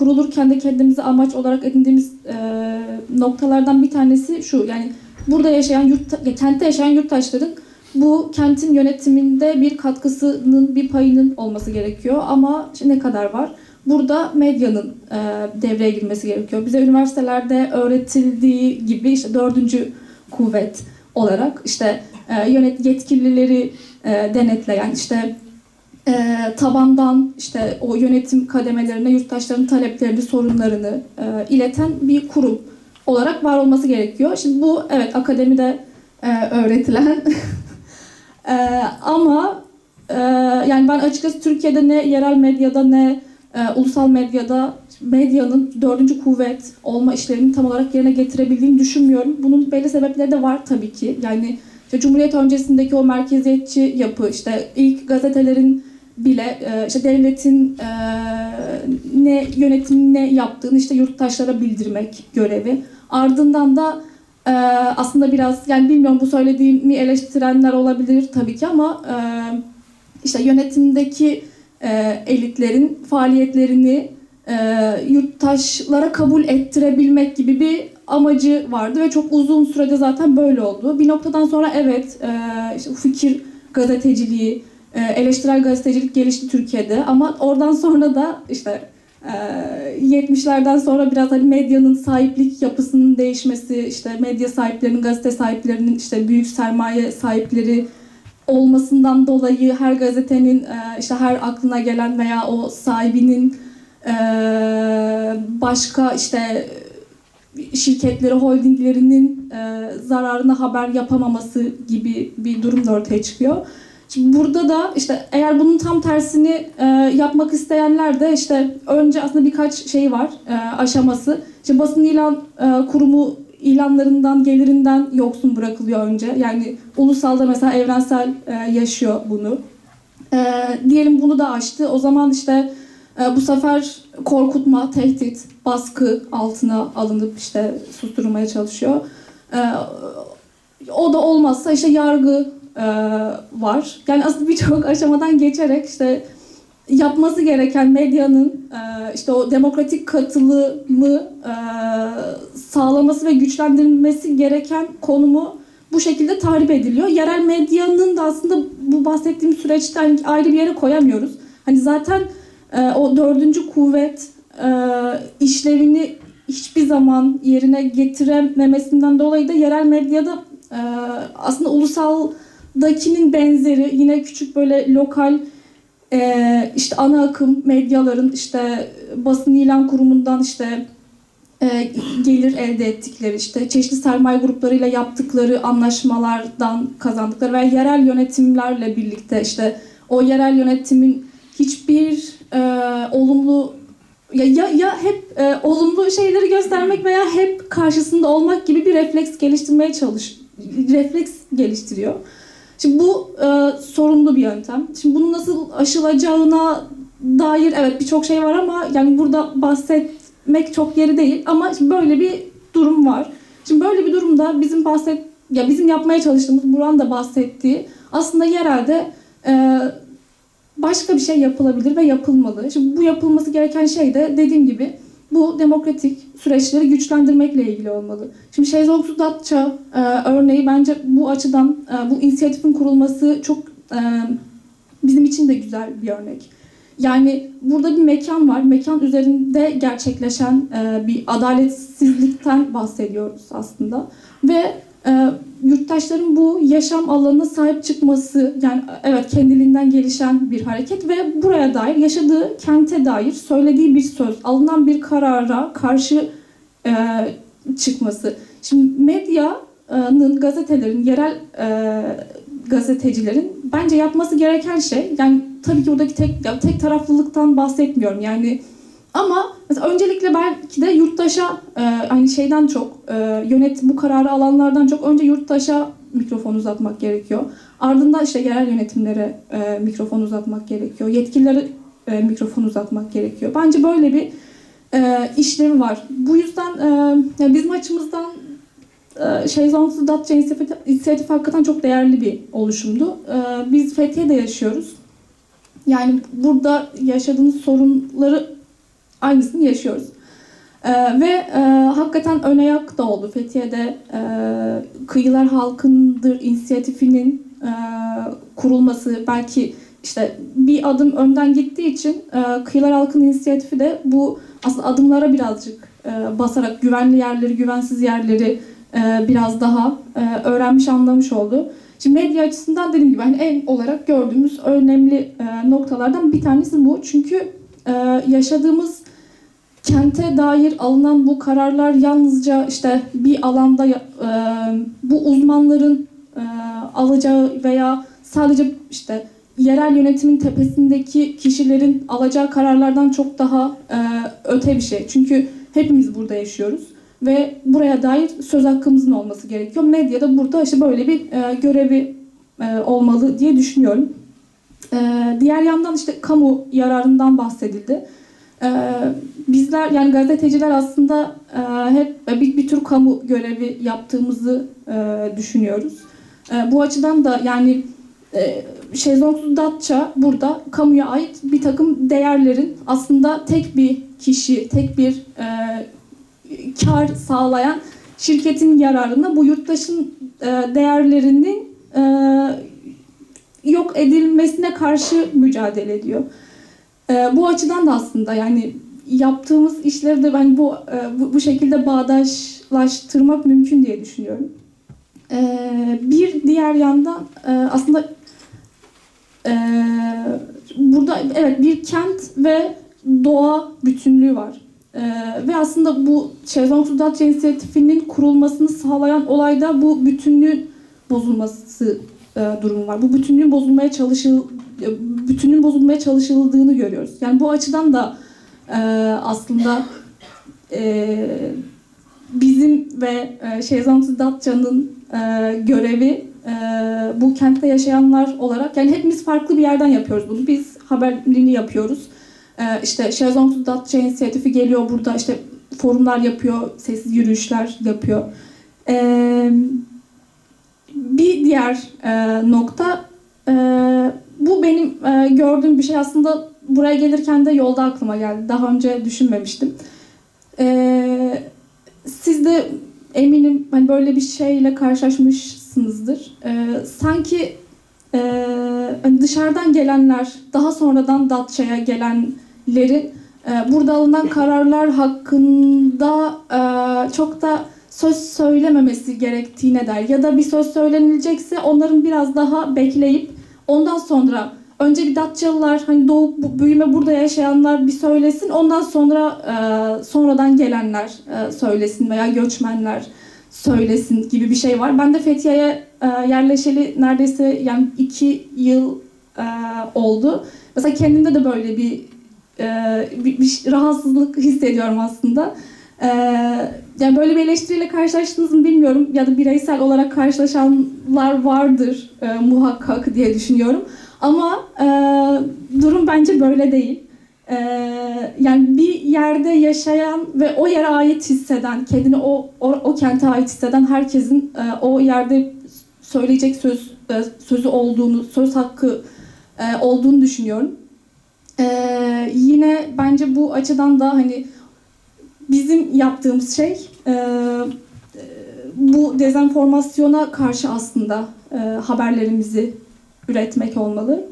kurulurken de kendimize amaç olarak edindiğimiz e, noktalardan bir tanesi şu. Yani burada yaşayan yurt, ya kentte yaşayan yurttaşların bu kentin yönetiminde bir katkısının, bir payının olması gerekiyor. Ama işte ne kadar var? Burada medyanın e, devreye girmesi gerekiyor. Bize üniversitelerde öğretildiği gibi işte dördüncü kuvvet olarak işte e, yönet yetkilileri e, denetleyen işte e, tabandan işte o yönetim kademelerine yurttaşların taleplerini, sorunlarını e, ileten bir kurum olarak var olması gerekiyor. Şimdi bu evet akademide e, öğretilen e, ama e, yani ben açıkçası Türkiye'de ne yerel medyada ne e, ulusal medyada medyanın dördüncü kuvvet olma işlevini tam olarak yerine getirebildiğini düşünmüyorum. Bunun belli sebepleri de var tabii ki. Yani işte Cumhuriyet öncesindeki o merkeziyetçi yapı, işte ilk gazetelerin bile e, işte devletin e, ne yönetim ne yaptığını işte yurttaşlara bildirmek görevi. Ardından da e, aslında biraz yani bilmiyorum bu söylediğimi eleştirenler olabilir tabii ki ama işte yönetimdeki e, elitlerin faaliyetlerini yurttaşlara kabul ettirebilmek gibi bir amacı vardı ve çok uzun sürede zaten böyle oldu. Bir noktadan sonra evet işte fikir gazeteciliği, eleştirel gazetecilik gelişti Türkiye'de ama oradan sonra da işte e, 70'lerden sonra biraz hani medyanın sahiplik yapısının değişmesi, işte medya sahiplerinin, gazete sahiplerinin işte büyük sermaye sahipleri olmasından dolayı her gazetenin e, işte her aklına gelen veya o sahibinin e, başka işte şirketleri, holdinglerinin e, zararına haber yapamaması gibi bir durum da ortaya çıkıyor. Şimdi burada da işte eğer bunun tam tersini e, yapmak isteyenler de işte önce aslında birkaç şey var e, aşaması. İşte basın ilan e, kurumu ilanlarından, gelirinden yoksun bırakılıyor önce. Yani ulusalda mesela evrensel e, yaşıyor bunu. E, diyelim bunu da aştı. O zaman işte e, bu sefer korkutma, tehdit, baskı altına alınıp işte susturulmaya çalışıyor. E, o da olmazsa işte yargı e, var. Yani aslında birçok aşamadan geçerek işte yapması gereken medyanın e, işte o demokratik katılımı e, sağlaması ve güçlendirilmesi gereken konumu bu şekilde tahrip ediliyor. Yerel medyanın da aslında bu bahsettiğim süreçten ayrı bir yere koyamıyoruz. Hani zaten e, o dördüncü kuvvet e, işlevini hiçbir zaman yerine getirememesinden dolayı da yerel medyada e, aslında ulusaldakinin benzeri yine küçük böyle lokal e, işte ana akım medyaların işte basın ilan kurumundan işte e, gelir elde ettikleri işte çeşitli sermaye gruplarıyla yaptıkları anlaşmalardan kazandıkları ve yerel yönetimlerle birlikte işte o yerel yönetimin hiçbir e, olumlu ya, ya, ya hep e, olumlu şeyleri göstermek veya hep karşısında olmak gibi bir refleks geliştirmeye çalış refleks geliştiriyor. Şimdi bu e, sorunlu bir yöntem. Şimdi bunun nasıl aşılacağına dair evet birçok şey var ama yani burada bahsetmek çok yeri değil ama böyle bir durum var. Şimdi böyle bir durumda bizim bahset ya bizim yapmaya çalıştığımız Buran da bahsettiği aslında yerelde e, başka bir şey yapılabilir ve yapılmalı. Şimdi bu yapılması gereken şey de dediğim gibi bu demokratik süreçleri güçlendirmekle ilgili olmalı. Şimdi Şezlong Datça e, örneği bence bu açıdan e, bu inisiyatifin kurulması çok e, bizim için de güzel bir örnek. Yani burada bir mekan var. Mekan üzerinde gerçekleşen e, bir adaletsizlikten bahsediyoruz aslında. Ve e, yurttaşların bu yaşam alanına sahip çıkması yani evet kendiliğinden gelişen bir hareket ve buraya dair yaşadığı kente dair söylediği bir söz, alınan bir karara karşı e, çıkması. Şimdi medyanın, gazetelerin, yerel e, gazetecilerin bence yapması gereken şey yani tabii ki buradaki tek tek taraflılıktan bahsetmiyorum yani ama mesela öncelikle belki de yurttaşa e, hani şeyden çok e, yönet bu kararı alanlardan çok önce yurttaşa mikrofon uzatmak gerekiyor. Ardından işte yerel yönetimlere e, mikrofon uzatmak gerekiyor. Yetkililere e, mikrofon uzatmak gerekiyor. Bence böyle bir e, işlevi var. Bu yüzden e, yani bizim açımızdan e, Şeyzansız Datça İnisiyatifi, İnisiyatifi hakikaten çok değerli bir oluşumdu. E, biz Fethiye'de yaşıyoruz. Yani burada yaşadığımız sorunları aynısını yaşıyoruz. Ee, ve e, hakikaten ön ayak da oldu. Fethiye'de e, Kıyılar Halkındır inisiyatifinin e, kurulması belki işte bir adım önden gittiği için e, Kıyılar Halkın inisiyatifi de bu aslında adımlara birazcık e, basarak güvenli yerleri, güvensiz yerleri e, biraz daha e, öğrenmiş, anlamış oldu. Şimdi medya açısından dediğim gibi hani en olarak gördüğümüz önemli e, noktalardan bir tanesi bu. Çünkü e, yaşadığımız kente dair alınan bu kararlar yalnızca işte bir alanda e, bu uzmanların e, alacağı veya sadece işte yerel yönetimin tepesindeki kişilerin alacağı kararlardan çok daha e, öte bir şey. Çünkü hepimiz burada yaşıyoruz ve buraya dair söz hakkımızın olması gerekiyor. Medyada burada işte böyle bir e, görevi e, olmalı diye düşünüyorum. E, diğer yandan işte kamu yararından bahsedildi. E, bizler yani gazeteciler aslında e, hep bir, bir tür kamu görevi yaptığımızı e, düşünüyoruz. E, bu açıdan da yani Şezlonglu Datça burada kamuya ait bir takım değerlerin aslında tek bir kişi, tek bir kar sağlayan şirketin yararına bu yurttaşın değerlerinin yok edilmesine karşı mücadele ediyor. E, bu açıdan da aslında yani yaptığımız işleri de ben bu e, bu, bu şekilde bağdaşlaştırmak mümkün diye düşünüyorum. E, bir diğer yandan e, aslında e, burada evet bir kent ve doğa bütünlüğü var. E, ve aslında bu Şezlong Sudat İnisiyatifi'nin kurulmasını sağlayan olayda bu bütünlüğün bozulması e, durumu var. Bu bütünlüğün bozulmaya çalışıl bütünlüğün bozulmaya çalışıldığını görüyoruz. Yani bu açıdan da e, aslında e, bizim ve e, Şezlong Datça'nın e, görevi e, bu kentte yaşayanlar olarak yani hepimiz farklı bir yerden yapıyoruz bunu. Biz haberini yapıyoruz. E, işte Şezlong Datça inisiyatifi geliyor burada işte forumlar yapıyor, sessiz yürüyüşler yapıyor. E, bir diğer e, nokta e, bu benim e, gördüğüm bir şey aslında buraya gelirken de yolda aklıma geldi. Daha önce düşünmemiştim. E, siz de eminim hani böyle bir şeyle karşılaşmışsınızdır. E, sanki e, hani dışarıdan gelenler, daha sonradan Datça'ya gelenlerin e, burada alınan kararlar hakkında e, çok da söz söylememesi gerektiğine der. Ya da bir söz söylenilecekse onların biraz daha bekleyip ondan sonra önce bir Datçalılar hani doğup büyüme burada yaşayanlar bir söylesin. Ondan sonra e, sonradan gelenler e, söylesin veya göçmenler söylesin gibi bir şey var. Ben de Fethiye'ye e, yerleşeli neredeyse yani iki yıl e, oldu. Mesela kendimde de böyle bir, e, bir, bir rahatsızlık hissediyorum aslında. E, yani böyle bir eleştiriyle karşılaştınız mı bilmiyorum ya da bireysel olarak karşılaşanlar vardır e, muhakkak diye düşünüyorum. Ama e, durum bence böyle değil. E, yani bir yerde yaşayan ve o yere ait hisseden, kendini o o, o kente ait hisseden herkesin e, o yerde söyleyecek söz e, sözü olduğunu, söz hakkı e, olduğunu düşünüyorum. E, yine bence bu açıdan da hani bizim yaptığımız şey e, bu dezenformasyona karşı aslında e, haberlerimizi üretmek olmalı.